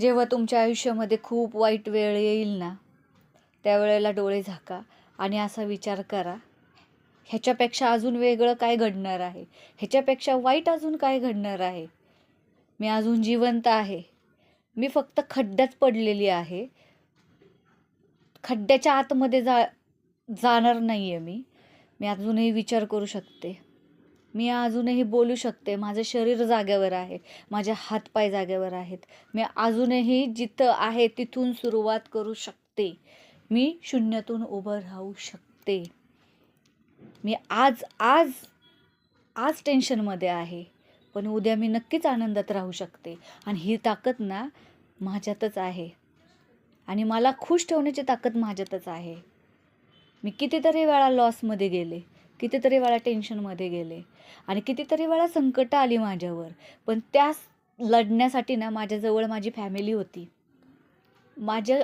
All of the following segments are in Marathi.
जेव्हा तुमच्या आयुष्यामध्ये खूप वाईट वेळ येईल ना त्यावेळेला डोळे झाका आणि असा विचार करा ह्याच्यापेक्षा अजून वेगळं काय घडणार आहे? ह्याच्यापेक्षा वाईट अजून काय घडणार आहे? मी अजून जिवंत आहे. मी फक्त खड्ड्यात पडलेली आहे. खड्ड्याच्या आतमध्ये जा जाणार नाही आहे मी. मी अजूनही विचार करू शकते. मी अजूनही बोलू शकते. माझं शरीर जाग्यावर आहे. माझे हातपाय जाग्यावर आहेत. मी अजूनही जिथं आहे तिथून सुरुवात करू शकते. मी शून्यातून उभं राहू शकते. मी आज आज आज टेन्शनमध्ये आहे. पण उद्या मी नक्कीच आनंदात राहू शकते. आणि ही ताकद ना माझ्यातच आहे. आणि मला खुश ठेवण्याची ताकद माझ्यातच आहे. मी कितीतरी वेळा लॉसमध्ये गेले. कितीतरी वेळा टेन्शनमध्ये गेले. आणि कितीतरी वेळा संकटं आली माझ्यावर. पण त्या लढण्यासाठी ना माझ्याजवळ माझी फॅमिली होती. माझ्या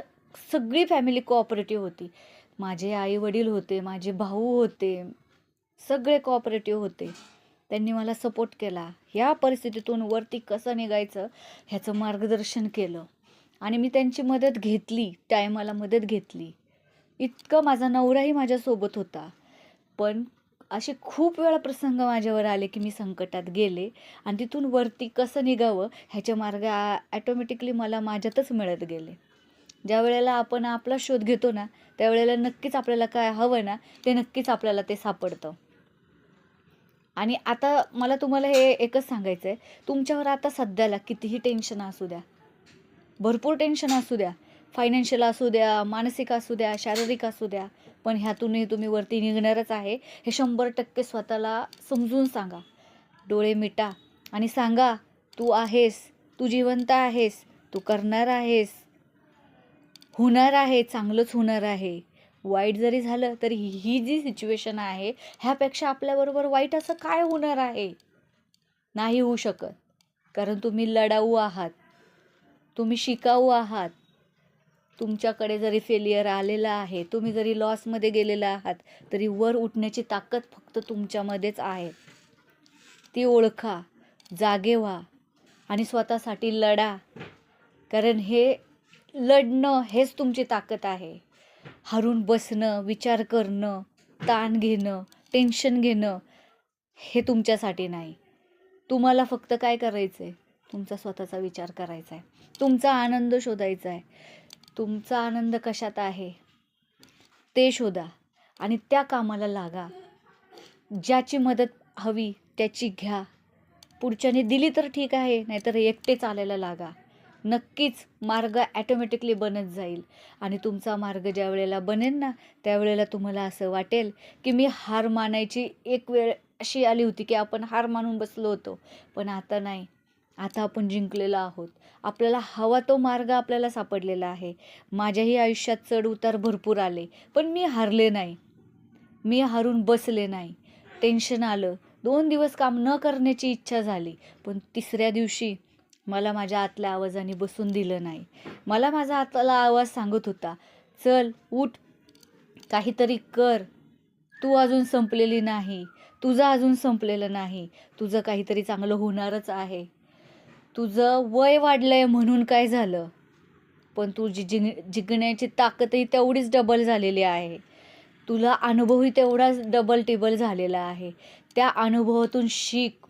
सगळी फॅमिली कोऑपरेटिव्ह होती. माझे आई वडील होते माझे भाऊ होते सगळे कोऑपरेटिव्ह होते. त्यांनी मला सपोर्ट केला. ह्या परिस्थितीतून वरती कसं निघायचं ह्याचं मार्गदर्शन केलं. आणि मी त्यांची मदत घेतली टायमाला मदत घेतली. इतकं माझा नवराही माझ्यासोबत होता. पण असे खूप वेळा प्रसंग माझ्यावर आले की मी संकटात गेले आणि तिथून वरती कसं निघावं ह्याच्या मार्ग ॲटोमॅटिकली मला माझ्यातच मिळत गेले. ज्या वेळेला आपण आपला शोध घेतो ना त्यावेळेला नक्कीच आपल्याला काय हवं ना ते नक्कीच आपल्याला ते सापडतं. आणि आता मला तुम्हाला हे एकच सांगायचं आहे तुमच्यावर आता सध्याला कितीही टेन्शन असू द्या भरपूर टेन्शन असू द्या फायनान्शियल असू द्या मानसिक असू द्या शारीरिक असू द्या पण ह्यातूनही तुम्ही वरती निघणारच आहे. हे शंभर टक्के स्वतःला समजून सांगा. डोळे मिटा आणि सांगा तू आहेस तू जिवंत आहेस तू करणार आहेस. होणार आहे चांगलंच होणार आहे. वाईट जरी झालं तरी ही जी सिच्युएशन आहे ह्यापेक्षा आपल्याबरोबर वाईट असं काय होणार आहे? नाही होऊ शकत. कारण तुम्ही लढाऊ आहात. तुम्ही शिकाऊ आहात. तुमच्याकडे जरी फेलियर आलेलं आहे तुम्ही जरी लॉसमध्ये गेलेला आहात तरी वर उठण्याची ताकद फक्त तुमच्यामध्येच आहे. ती ओळखा जागे व्हा आणि स्वतःसाठी लढा. कारण हे लढणं हेच तुमची ताकद आहे. हरून बसणं विचार करणं ताण घेणं टेन्शन घेणं हे तुमच्यासाठी नाही. तुम्हाला फक्त काय करायचं आहे तुमचा स्वतःचा विचार करायचा आहे तुमचा आनंद शोधायचा आहे तुमचा आनंद कशात आहे? ते शोधा आणि त्या कामाला लागा. ज्याची मदत हवी त्याची घ्या. पुढच्याने दिली तर ठीक आहे नाहीतर एकटे चालायला लागा. नक्कीच मार्ग ॲटोमॅटिकली बनत जाईल. आणि तुमचा मार्ग ज्या वेळेला बनेल ना त्यावेळेला तुम्हाला असं वाटेल की मी हार मानायची एक वेळ अशी आली होती की आपण हार मानून बसलो होतो. पण आता नाही. आता आपण जिंकलेलो आहोत. आपल्याला हवा तो मार्ग आपल्याला सापडलेला आहे. माझ्याही आयुष्यात चढ उतार भरपूर आले पण मी हारले नाही. मी हारून बसले नाही. टेन्शन आलं. दोन दिवस काम न करण्याची इच्छा झाली पण तिसऱ्या दिवशी मला माझ्या आतल्या आवाजाने बसून दिलं नाही. मला माझा आतला आवाज सांगत होता चल उठ. काहीतरी कर. तू अजून संपलेली नाही. तुझं अजून संपलेलं नाही. तुझं काहीतरी चांगलं होणारच आहे. तुझं वय वाढलं आहे म्हणून काय झालं? पण तुझी जिंग जिंकण्याची ताकदही तेवढीच डबल झालेली आहे. तुला अनुभवही तेवढाच डबल टेबल झालेला आहे. त्या अनुभवातून शिक.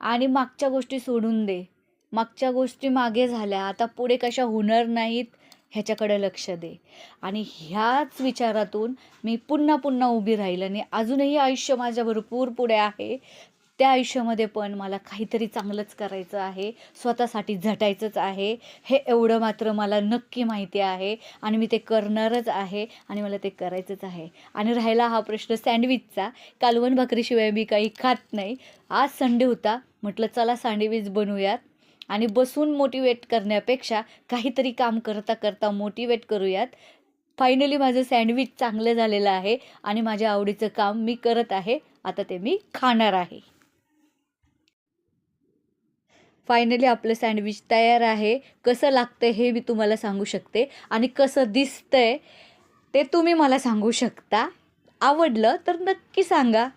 आणि मागच्या गोष्टी सोडून दे. मागच्या गोष्टी मागे झाल्या. आता पुढे कशा होणार नाहीत ह्याच्याकडे लक्ष दे. आणि ह्याच विचारातून मी पुन्हा पुन्हा उभी राहील आणि अजूनही आयुष्य माझ्या भरपूर पुढे आहे. त्या आयुष्यामध्ये पण मला काहीतरी चांगलंच करायचं आहे. स्वतःसाठी झटायचंच आहे. हे एवढं मात्र मला नक्की माहिती आहे आणि मी ते करणारच आहे आणि मला ते करायचंच आहे. आणि राहिला हा प्रश्न सँडविचचा. कालवण भाकरीशिवाय मी काही खात नाही. आज संडे होता. म्हटलं चला सँडविच बनवूयात. आणि बसून मोटिवेट करण्यापेक्षा काहीतरी काम करता करता मोटिवेट करूयात. फायनली माझं सँडविच चांगलं झालेलं आहे आणि माझ्या आवडीचं काम मी करत आहे. आता ते मी खाणार आहे. फायनली आपलं सँडविच तयार आहे. कसं लागतं हे मी तुम्हाला सांगू शकते. आणि कसं दिसतंय ते तुम्ही मला सांगू शकता. आवडलं तर नक्की सांगा.